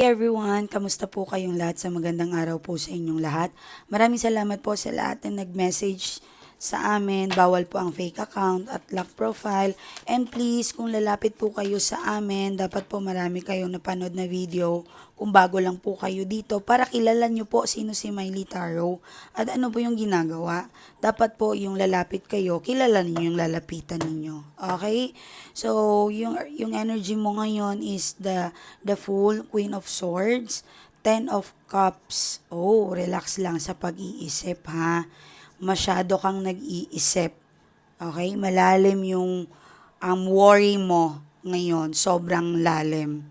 Hey everyone, kamusta po kayong lahat sa magandang araw po sa inyong lahat. Maraming salamat po sa lahat na nag-message sa amin. Bawal po ang fake account at lock profile. And please, kung lalapit po kayo sa amin, dapat po marami kayong napanood na video kung bago lang po kayo dito para kilala nyo po sino si Miley Taro at ano po yung ginagawa. Dapat po yung lalapit kayo, kilala niyo yung lalapitan ninyo. Okay? So, yung, yung energy mo ngayon is the, the full Queen of Swords, Ten of Cups. Oh, relax lang sa pag-iisip ha. Masyado kang nag-iisip. Okay? Malalim yung um, worry mo ngayon. Sobrang lalim.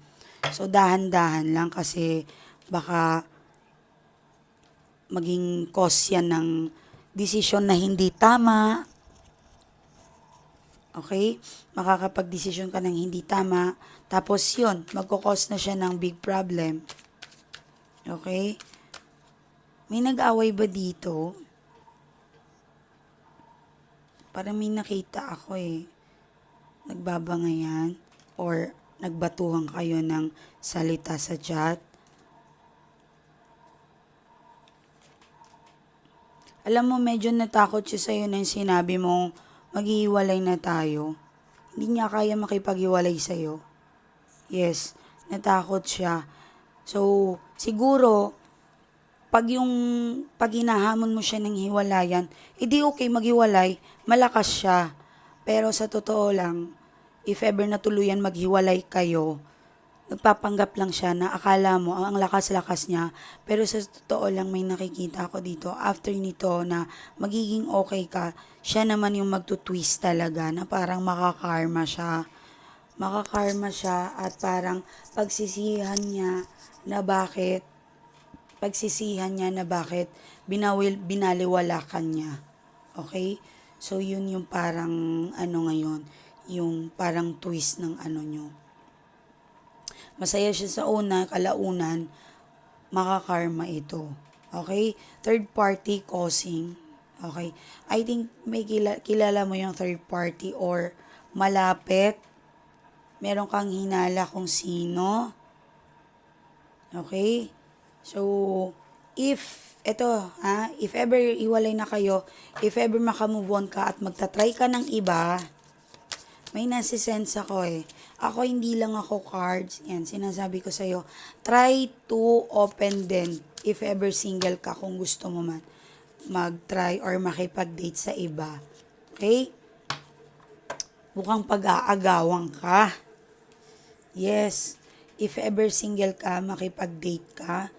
So, dahan-dahan lang kasi baka maging cause yan ng desisyon na hindi tama. Okay? Makakapag-desisyon ka ng hindi tama. Tapos yun, magkakos na siya ng big problem. Okay? May nag-away ba dito? Parang may nakita ako eh. Nagbabangayan or nagbatuhan kayo ng salita sa chat. Alam mo, medyo natakot siya sa'yo nang sinabi mong maghihiwalay na tayo. Hindi niya kaya makipaghiwalay sa'yo. Yes, natakot siya. So, siguro, pag yung, pag hinahamon mo siya ng hiwalayan, hindi okay maghiwalay, malakas siya. Pero sa totoo lang, if ever na tuluyan maghiwalay kayo, nagpapanggap lang siya na akala mo ang lakas-lakas niya. Pero sa totoo lang may nakikita ako dito, after nito na magiging okay ka, siya naman yung magtutwist talaga na parang makakarma siya. Makakarma siya at parang pagsisihan niya na bakit pagsisihan niya na bakit binawil, binaliwala ka niya. Okay? So, yun yung parang ano ngayon, yung parang twist ng ano nyo. Masaya siya sa una, kalaunan, makakarma ito. Okay? Third party causing. Okay? I think may kilala, kilala mo yung third party or malapit. Meron kang hinala kung sino. Okay? So, if, eto, ha, if ever iwalay na kayo, if ever makamove on ka at magta-try ka ng iba, may nasisense ako eh. Ako hindi lang ako cards. Yan, sinasabi ko sa'yo. Try to open din if ever single ka kung gusto mo man mag-try or makipag-date sa iba. Okay? Mukhang pag-aagawan ka. Yes. If ever single ka, makipag-date ka.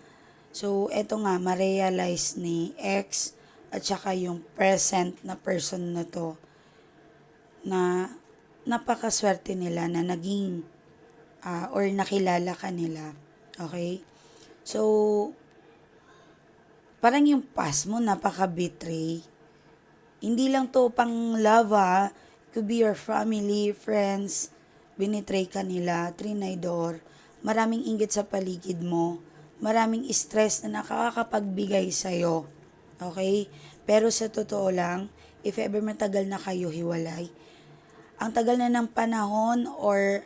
So, eto nga, ma-realize ni ex at saka yung present na person na to na napakaswerte nila na naging ah, or nakilala ka nila. Okay? So, parang yung past mo napaka-betray. Hindi lang to pang love ha. Could be your family, friends, binitray ka nila, trinidor, maraming inggit sa paligid mo, maraming stress na nakakapagbigay sa'yo. Okay? Pero sa totoo lang, if ever matagal na kayo hiwalay, ang tagal na ng panahon or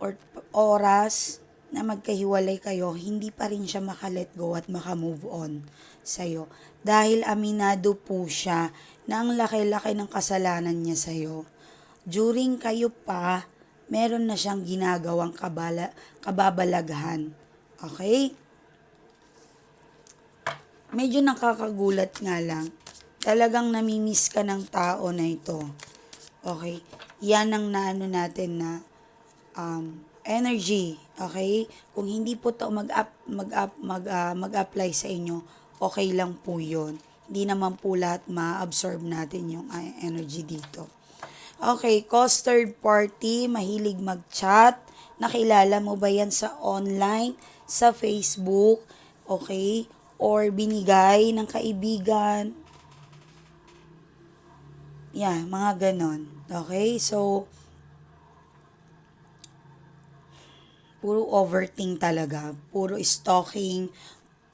or oras na magkahiwalay kayo, hindi pa rin siya makalet go at makamove on sa'yo. Dahil aminado po siya na ang laki-laki ng kasalanan niya sa'yo. During kayo pa, meron na siyang ginagawang kabala, kababalaghan. Okay? Medyo nakakagulat nga lang. Talagang namimiss ka ng tao na ito. Okay? Yan ang naano natin na um, energy. Okay? Kung hindi po to mag-up, mag-up, mag, ah, mag-apply sa inyo, okay lang po yun. Hindi naman po lahat ma-absorb natin yung ah, energy dito. Okay, cause third party, mahilig mag-chat. Nakilala mo ba yan sa online, sa Facebook, okay? Or binigay ng kaibigan. Yeah, mga ganon. Okay, so, puro overthink talaga. Puro stalking,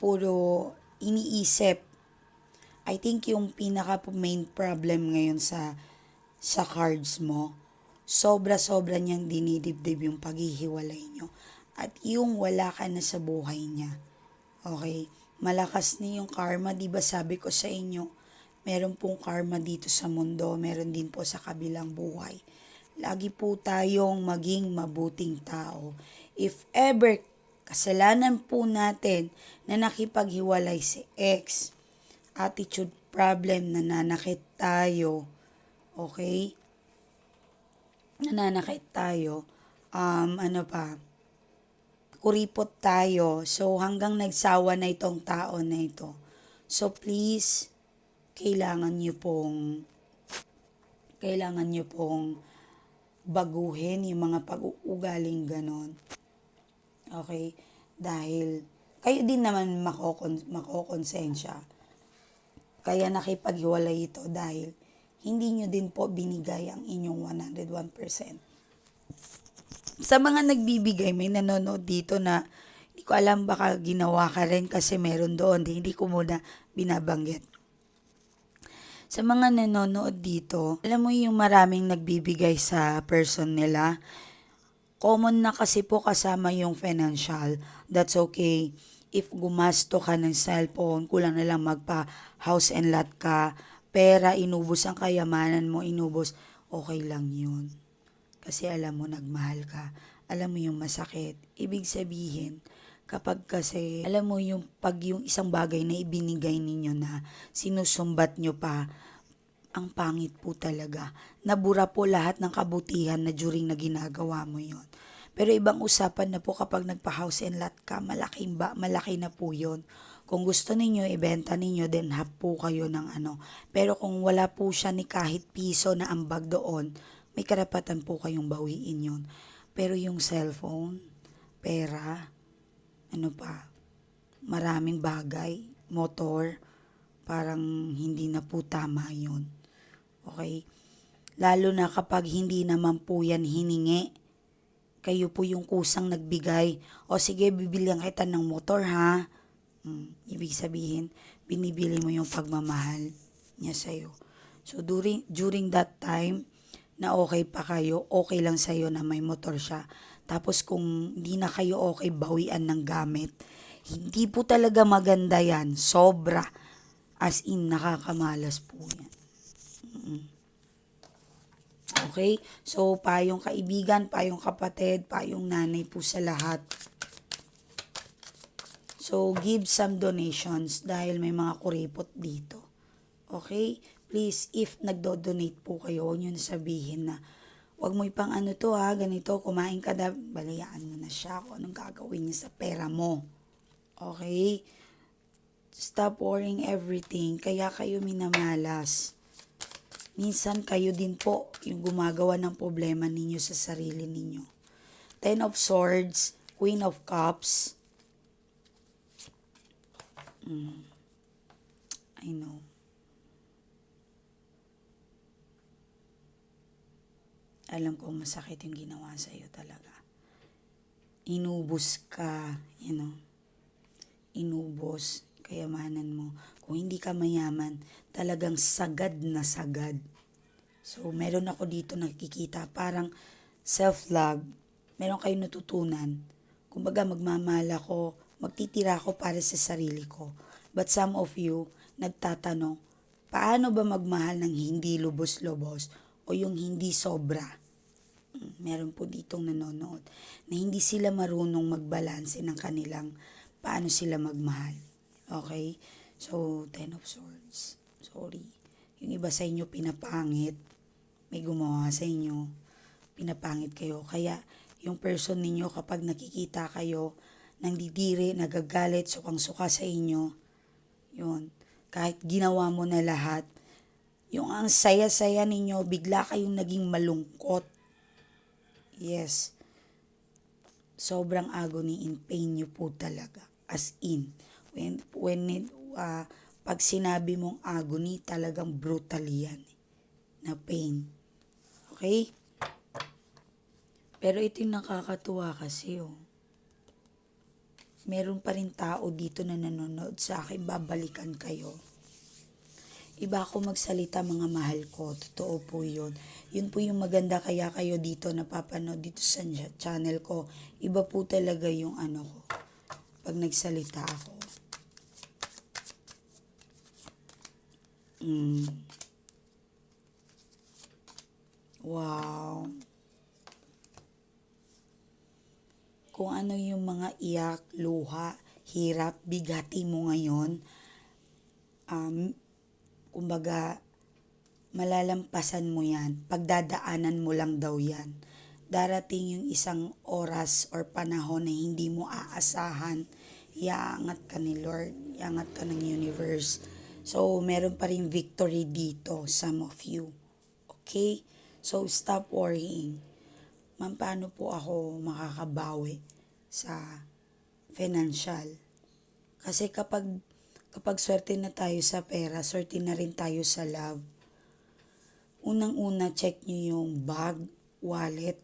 puro iniisip. I think yung pinaka main problem ngayon sa sa cards mo, sobra-sobra niyang dinidibdib yung paghihiwalay nyo. at yung wala ka na sa buhay niya. Okay? Malakas na yung karma, di ba sabi ko sa inyo, meron pong karma dito sa mundo, meron din po sa kabilang buhay. Lagi po tayong maging mabuting tao. If ever kasalanan po natin na nakipaghiwalay si ex, attitude problem, nananakit tayo, okay? Nananakit tayo, um, ano pa, kuripot tayo. So, hanggang nagsawa na itong tao na ito. So, please, kailangan nyo pong, kailangan nyo pong baguhin yung mga pag-uugaling ganon. Okay? Dahil, kayo din naman makokon, makokonsensya. Kaya nakipaghiwalay ito dahil hindi nyo din po binigay ang inyong 101% sa mga nagbibigay, may nanonood dito na hindi ko alam baka ginawa ka rin kasi meron doon. Hindi ko muna binabanggit. Sa mga nanonood dito, alam mo yung maraming nagbibigay sa person nila. Common na kasi po kasama yung financial. That's okay. If gumasto ka ng cellphone, kulang na lang magpa house and lot ka, pera, inubos ang kayamanan mo, inubos, okay lang yun. Kasi alam mo, nagmahal ka. Alam mo yung masakit. Ibig sabihin, kapag kasi, alam mo yung pag yung isang bagay na ibinigay ninyo na sinusumbat nyo pa, ang pangit po talaga. Nabura po lahat ng kabutihan na during na ginagawa mo yon. Pero ibang usapan na po kapag nagpa-house and lot ka, malaking ba, malaki na po yon. Kung gusto ninyo, ibenta ninyo, then half po kayo ng ano. Pero kung wala po siya ni kahit piso na ambag doon, may karapatan po kayong bawiin yon. Pero yung cellphone, pera, ano pa, maraming bagay, motor, parang hindi na po tama yon. Okay? Lalo na kapag hindi naman po yan hiningi, kayo po yung kusang nagbigay. O sige, bibilihan kita ng motor ha. Hmm, ibig sabihin, binibili mo yung pagmamahal niya sa'yo. So during, during that time, na okay pa kayo, okay lang sa'yo na may motor siya. Tapos kung hindi na kayo okay, bawian ng gamit. Hindi po talaga maganda yan. Sobra. As in, nakakamalas po yan. Okay? So, payong kaibigan, payong kapatid, payong nanay po sa lahat. So, give some donations dahil may mga kuripot dito. Okay? Please, if nagdo-donate po kayo, huwag nyo sabihin na wag mo ipang ano to ha, ganito, kumain ka na, balayaan mo na siya kung anong gagawin niya sa pera mo. Okay? Stop worrying everything, kaya kayo minamalas. Minsan kayo din po yung gumagawa ng problema ninyo sa sarili ninyo. Ten of Swords, Queen of Cups. Mm. I know. Alam ko masakit yung ginawa sa iyo talaga. Inubos ka, you know. Inubos kayamanan mo. Kung hindi ka mayaman, talagang sagad na sagad. So, meron ako dito nakikita, parang self-love. Meron kayong natutunan. Kumbaga, magmamahal ako, magtitira ako para sa sarili ko. But some of you, nagtatanong, paano ba magmahal ng hindi lubos-lubos o yung hindi sobra? Mm, Meron po ditong nanonood na hindi sila marunong magbalanse ng kanilang paano sila magmahal. Okay? So, Ten of Swords. Sorry. Yung iba sa inyo pinapangit. May gumawa sa inyo. Pinapangit kayo. Kaya, yung person ninyo kapag nakikita kayo, nandidiri, nagagalit, sukang-suka sa inyo, yun. Kahit ginawa mo na lahat, yung ang saya-saya ninyo, bigla kayong naging malungkot. Yes. Sobrang agony in pain nyo po talaga. As in, when, when it, uh, pag sinabi mong agony, talagang brutal yan. Na pain. Okay? Pero ito yung nakakatuwa kasi, oh. Meron pa rin tao dito na nanonood sa akin, babalikan kayo. Iba ako magsalita mga mahal ko. Totoo po yun. Yun po yung maganda kaya kayo dito napapanood dito sa ch- channel ko. Iba po talaga yung ano ko. Pag nagsalita ako. Mm. Wow. Kung ano yung mga iyak, luha, hirap, bigati mo ngayon, um, kumbaga, malalampasan mo yan. Pagdadaanan mo lang daw yan. Darating yung isang oras or panahon na hindi mo aasahan. Iangat ka ni Lord. Iangat ka ng universe. So, meron pa rin victory dito, some of you. Okay? So, stop worrying. Ma'am, paano po ako makakabawi sa financial? Kasi kapag kapag swerte na tayo sa pera, swerte na rin tayo sa love. Unang-una, check nyo yung bag, wallet.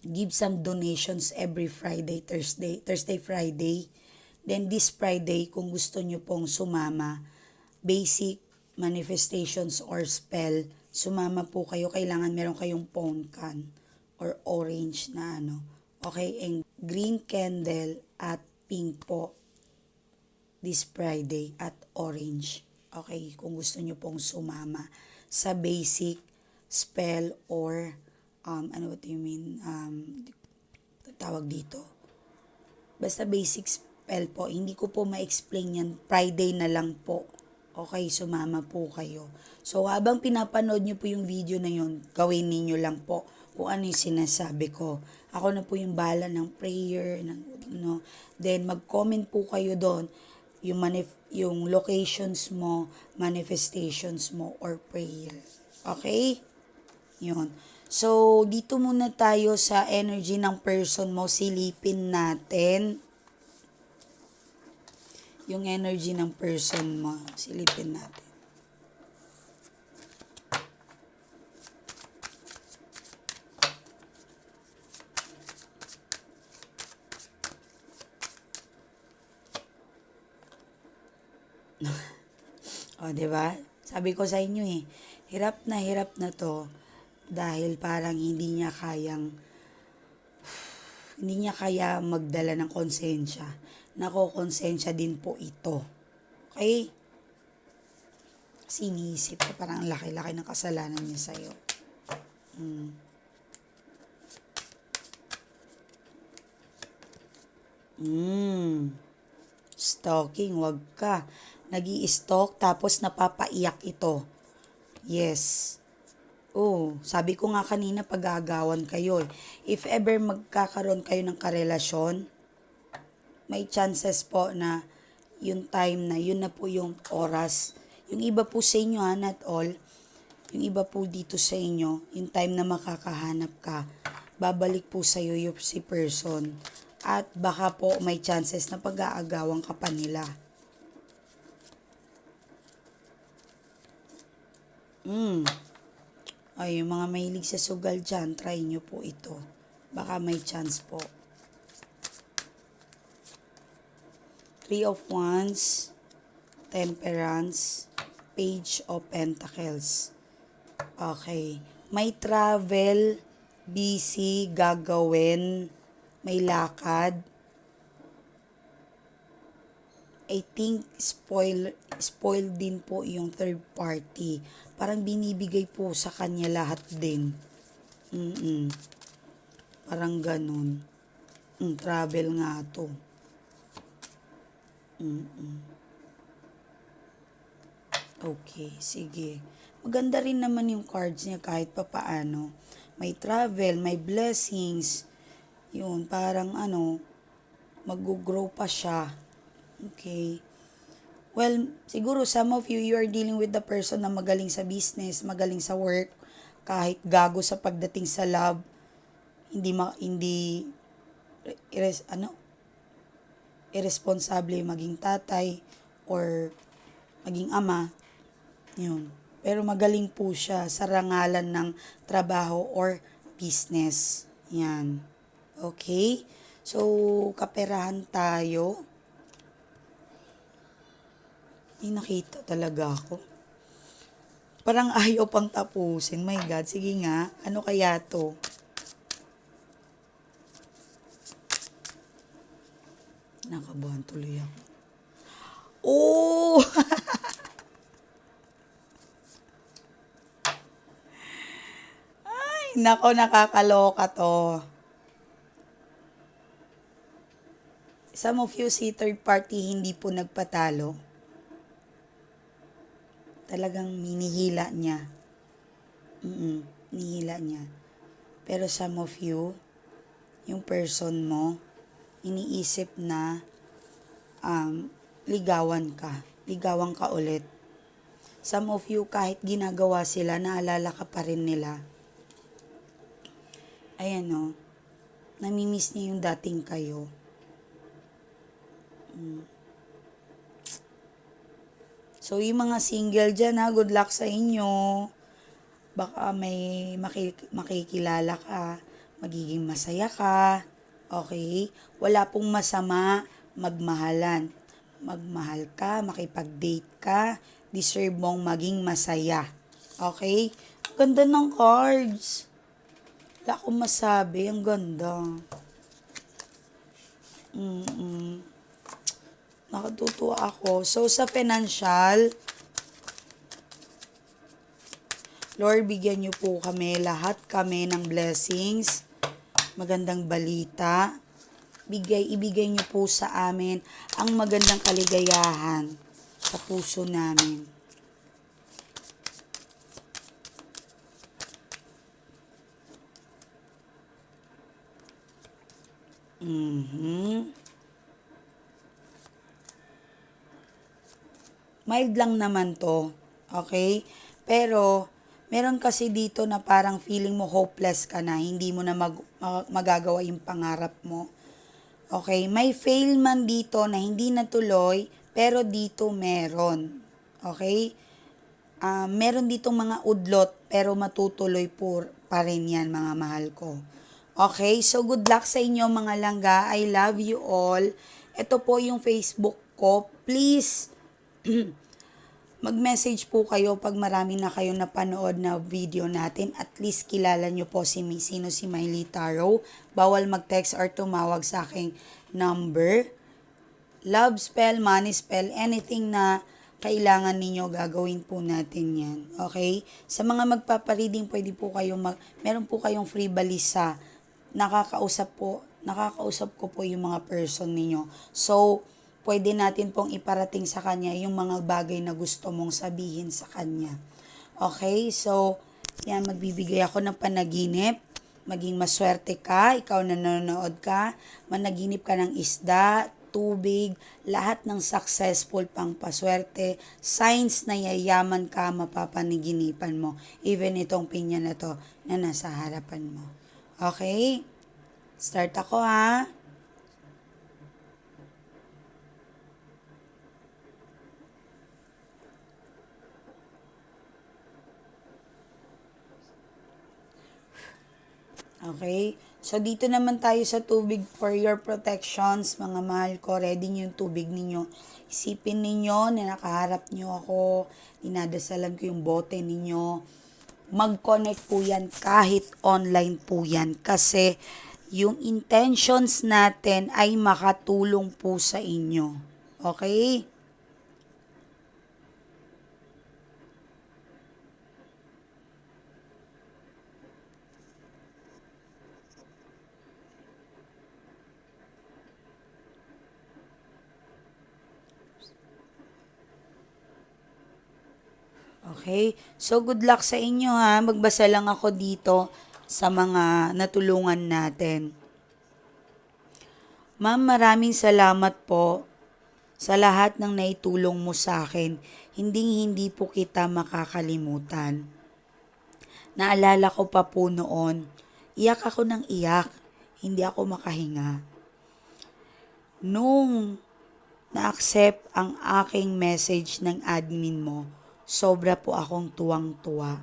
Give some donations every Friday, Thursday, Thursday, Friday. Then this Friday, kung gusto nyo pong sumama, basic manifestations or spell, sumama po kayo. Kailangan meron kayong phone can or orange na ano. Okay, and green candle at pink po this Friday at Orange. Okay, kung gusto nyo pong sumama sa basic spell or um, ano what you mean um, tawag dito. Basta basic spell po. Hindi ko po ma-explain yan. Friday na lang po. Okay, sumama po kayo. So, habang pinapanood nyo po yung video na yun, gawin ninyo lang po kung ano yung sinasabi ko. Ako na po yung bala ng prayer, ng, no. Then, mag-comment po kayo doon yung, manif- yung locations mo, manifestations mo, or prayer. Okay? Yun. So, dito muna tayo sa energy ng person mo. Silipin natin yung energy ng person mo. Silipin natin. O, di ba? Sabi ko sa inyo eh, hirap na hirap na to dahil parang hindi niya kayang hindi niya kaya magdala ng konsensya. Nako, konsensya din po ito. Okay? Kasi iniisip ko parang ang laki-laki ng kasalanan niya sa'yo. Hmm. Hmm. Stalking, wag ka. Nag stalk tapos napapaiyak ito. Yes. Oh, sabi ko nga kanina pag-aagawan kayo. eh. If ever magkakaroon kayo ng karelasyon, may chances po na yung time na, yun na po yung oras. Yung iba po sa inyo, ha, not all, yung iba po dito sa inyo, yung time na makakahanap ka, babalik po sa iyo yung si person. At baka po may chances na pag-aagawan ka pa nila. Mm. Ay, yung mga mahilig sa sugal dyan, try nyo po ito. Baka may chance po. Three of Wands, Temperance, Page of Pentacles. Okay. May travel, busy, gagawin, may lakad. I think spoil spoil din po yung third party. Parang binibigay po sa kanya lahat din. Mm Parang ganun. Mm, travel nga to. Mm Okay, sige. Maganda rin naman yung cards niya kahit pa paano. May travel, may blessings. Yun, parang ano, mag-grow pa siya. Okay. Well, siguro some of you, you are dealing with the person na magaling sa business, magaling sa work, kahit gago sa pagdating sa love, hindi ma, hindi ires, ano, irresponsible maging tatay or maging ama. Yun. Pero magaling po siya sa rangalan ng trabaho or business. Yan. Okay? So, kaperahan tayo. May nakita talaga ako. Parang ayaw pang tapusin. My God, sige nga. Ano kaya to? Nakabahan tuloy ako. Oh! Ay, nako, nakakaloka to. Some of you see third party hindi po nagpatalo. Talagang minihila niya. Mm nihila niya. Pero some of you, yung person mo, iniisip na um, ligawan ka. Ligawan ka ulit. Some of you, kahit ginagawa sila, naalala ka pa rin nila. Ayan o. Namimiss niya yung dating kayo. Mm. So, yung mga single dyan ha, good luck sa inyo. Baka may makik- makikilala ka, magiging masaya ka. Okay? Wala pong masama magmahalan. Magmahal ka, makipag-date ka, deserve mong maging masaya. Okay? Ganda ng cards. Wala akong masabi, ang ganda. Mm-mm. Nakatutuwa ako. So, sa financial, Lord, bigyan niyo po kami, lahat kami ng blessings, magandang balita. Bigay, ibigay niyo po sa amin ang magandang kaligayahan sa puso namin. Mhm. Mild lang naman to. Okay? Pero, meron kasi dito na parang feeling mo hopeless ka na. Hindi mo na mag- mag- magagawa yung pangarap mo. Okay? May fail man dito na hindi natuloy, pero dito meron. Okay? Ah, meron ditong mga udlot, pero matutuloy po pa rin yan, mga mahal ko. Okay? So, good luck sa inyo, mga langga. I love you all. Ito po yung Facebook ko. Please, mag-message po kayo pag marami na kayo napanood na video natin. At least kilala nyo po si sino si Miley Taro. Bawal mag-text or tumawag sa aking number. Love spell, money spell, anything na kailangan ninyo gagawin po natin yan. Okay? Sa mga magpapareading, pwede po kayo mag, meron po kayong free balisa. Nakakausap po, nakakausap ko po yung mga person ninyo. So, pwede natin pong iparating sa kanya yung mga bagay na gusto mong sabihin sa kanya. Okay? So, yan, magbibigay ako ng panaginip. Maging maswerte ka, ikaw na nanonood ka, managinip ka ng isda, tubig, lahat ng successful pang paswerte, signs na yayaman ka, mapapaniginipan mo. Even itong pinya na to na nasa harapan mo. Okay? Start ako ha. Okay? So, dito naman tayo sa tubig for your protections. Mga mahal ko, ready nyo yung tubig ninyo. Isipin ninyo na nakaharap nyo ako. Dinadasalan ko yung bote ninyo. Mag-connect po yan kahit online po yan. Kasi yung intentions natin ay makatulong po sa inyo. Okay? Okay? So, good luck sa inyo ha. Magbasa lang ako dito sa mga natulungan natin. Ma'am, maraming salamat po sa lahat ng naitulong mo sa akin. Hindi hindi po kita makakalimutan. Naalala ko pa po noon, iyak ako ng iyak. Hindi ako makahinga. Nung na-accept ang aking message ng admin mo, sobra po akong tuwang-tuwa.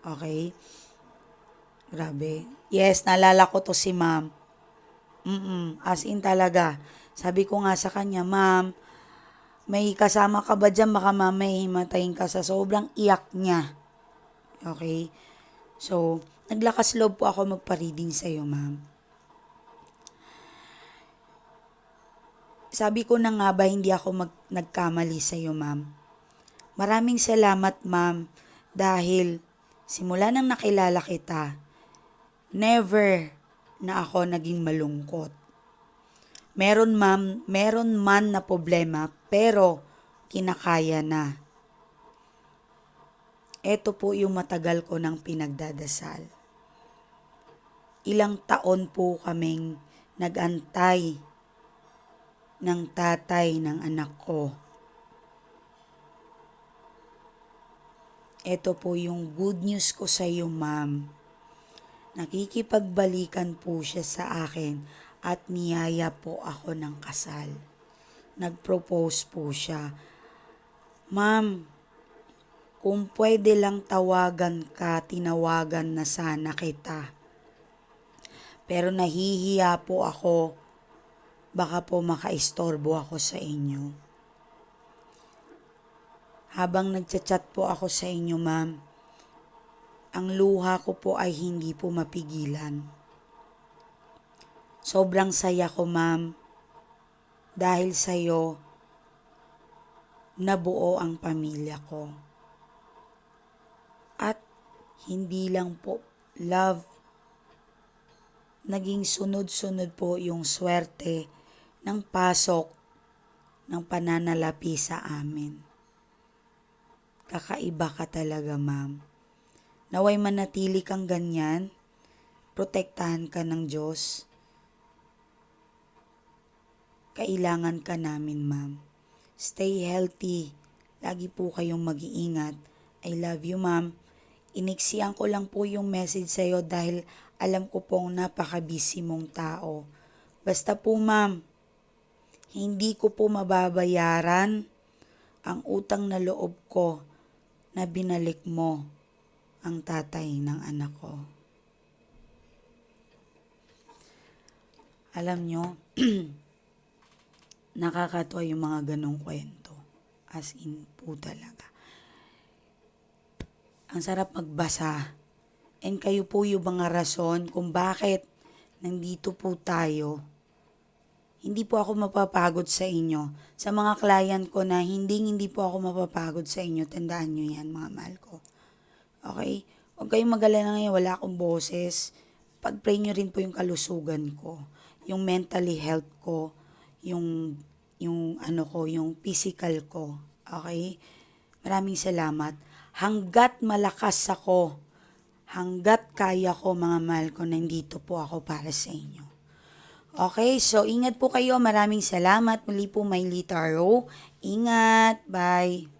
Okay? Grabe. Yes, naalala ko to si ma'am. Mm as in talaga. Sabi ko nga sa kanya, ma'am, May kasama ka ba dyan? Baka mamaya himatayin ka sa sobrang iyak niya. Okay? So, naglakas loob po ako magpa-reading sa'yo, ma'am. Sabi ko na nga ba, hindi ako mag- nagkamali sa'yo, ma'am. Maraming salamat, ma'am, dahil simula nang nakilala kita, never na ako naging malungkot. Meron ma'am, meron man na problema, pero kinakaya na. Ito po yung matagal ko ng pinagdadasal. Ilang taon po kaming nagantay ng tatay ng anak ko. Ito po yung good news ko sa iyo, ma'am. Nakikipagbalikan po siya sa akin at niyaya po ako ng kasal. Nag-propose po siya. Ma'am, kung pwede lang tawagan ka, tinawagan na sana kita. Pero nahihiya po ako. Baka po makaistorbo ako sa inyo. Habang nagchat-chat po ako sa inyo, ma'am, ang luha ko po ay hindi po mapigilan. Sobrang saya ko, ma'am, dahil sa'yo, nabuo ang pamilya ko. At hindi lang po love, naging sunod-sunod po yung swerte ng pasok ng pananalapi sa amin. Kakaiba ka talaga, ma'am. Naway manatili kang ganyan, protektahan ka ng Diyos. Kailangan ka namin, ma'am. Stay healthy. Lagi po kayong mag-iingat. I love you, ma'am. Iniksiyan ko lang po yung message sa'yo dahil alam ko pong napaka-busy mong tao. Basta po, ma'am, hindi ko po mababayaran ang utang na loob ko na binalik mo ang tatay ng anak ko. Alam nyo, nakakatuwa yung mga ganong kwento. As in po talaga. Ang sarap magbasa. And kayo po yung mga rason kung bakit nandito po tayo. Hindi po ako mapapagod sa inyo. Sa mga client ko na hindi hindi po ako mapapagod sa inyo, tandaan nyo yan mga mahal ko. Okay? Huwag kayong mag-alala ngayon, wala akong boses. Pag-pray nyo rin po yung kalusugan ko, yung mentally health ko, yung, yung ano ko, yung physical ko. Okay? Maraming salamat. Hanggat malakas ako, hanggat kaya ko mga mahal ko, nandito po ako para sa inyo. Okay, so ingat po kayo. Maraming salamat. Muli po, Maylita Tarot. Ingat. Bye.